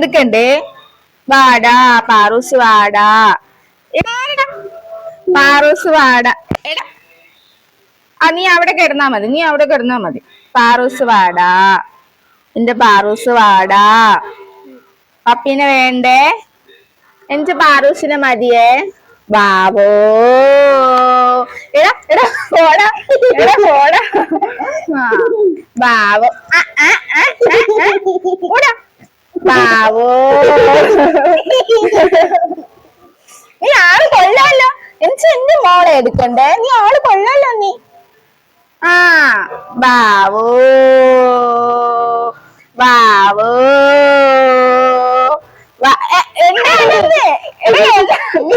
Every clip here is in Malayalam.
വിളിക്കണ്ടേ വാടാ പാറൂസ് വാടാ. പാറൂസ് വാടാ. എടാ. ആ നീ അവിടെ കിടന്നാ മതി നീ അവിടെ കിടന്നാ മതി. പാറൂസ് വാടാ. എന്റെ പാറൂസ് വാടാ. പപ്പിനെ വേണ്ടേ? എന്റെ പാറൂസിനെ മതിയേ. ബാബോ എടാ എടാ പോടാ എടാ പോടാ ബാബോ ആ, ആ. പോടാ നീ ആൾ കൊള്ളാലോ എനിക്ക് എന്റെ മോളെ എടുക്കണ്ടേ? നീ ആൾ കൊള്ളാലോ നീ. ആ ബാവോ ബാവോ? നീ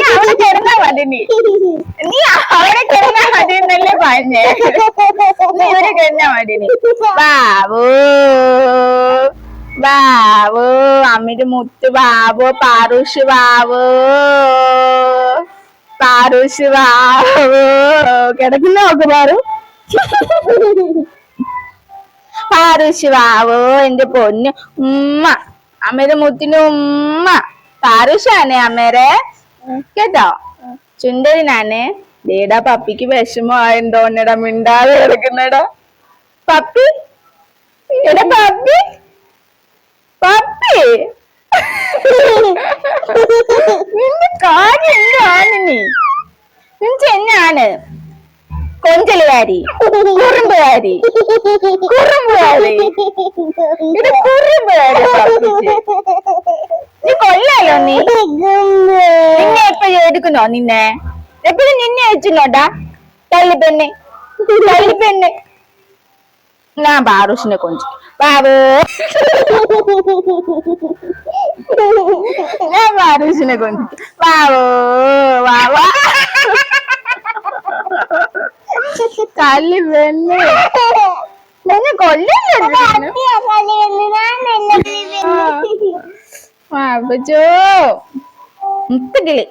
അവിടെ കിടന്നാ മതി നീ. നീ അവിടെ കിടന്നാ മതി എന്നല്ലേ പറഞ്ഞേ. നീ ഇവിടെ കിടന്നാ മതി നീ. ബാബു ബാബു അമ്മിന്റെ മുത്ത് ബാബു പാറുഷ് ബാബു പാറുഷ് ബാബു കിടക്കുന്ന നോക്ക് പാറു. പാറുഷ് ബാബു എന്റെ പൊന്ന് ഉമ്മ. അമ്മയുടെ മുത്തിന് ഉമ്മ. പാറുഷാണേ അമ്മേരെ കേട്ടോ? ചുണ്ടരിനാണ് ഡേടാ പപ്പിക്ക് വിഷമമായെന്തോന്നടാ മിണ്ടാതെ കിടക്കുന്നടാ. പപ്പി? എടാ പപ്പി? പപ്പി? നിന്റെ കാര്യം എന്താണ് നീ? നിനക്ക് എന്നാണ്? കൊഞ്ചലുകാരി കുറുമ്പുകാരി കുറുമ്പുകാരി. ഇത്. നീ നീ? നിന്നെ എടുക്കുന്നോ നിന്നെ? എപ്പോഴും നിന്നെ വെച്ചില്ലോട്ടാ തള്ളിപ്പെണ്ണെ തള്ളിപ്പെണ്ണെ ഞാൻ ബാറൂഷിനെ കൊഞ്ചു. ബാബു ഞാൻ ബാറുഷിനെ കൊഞ്ചു ബാബു ബാബാ തള്ളി പെണ്ണ് നിന്നെ കൊല്ലല്ലോ മുത്തുകിളി.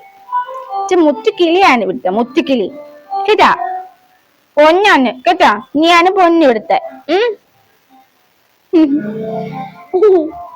മുത്തുക്കിളിയാണ് ഇവിടുത്തെ മുത്തുക്കിളി കേട്ടാ? പൊന്നാണ്. കേട്ടാ? നീയാണ് പൊന്നിവിടുത്തെ ഉം? 嗯哼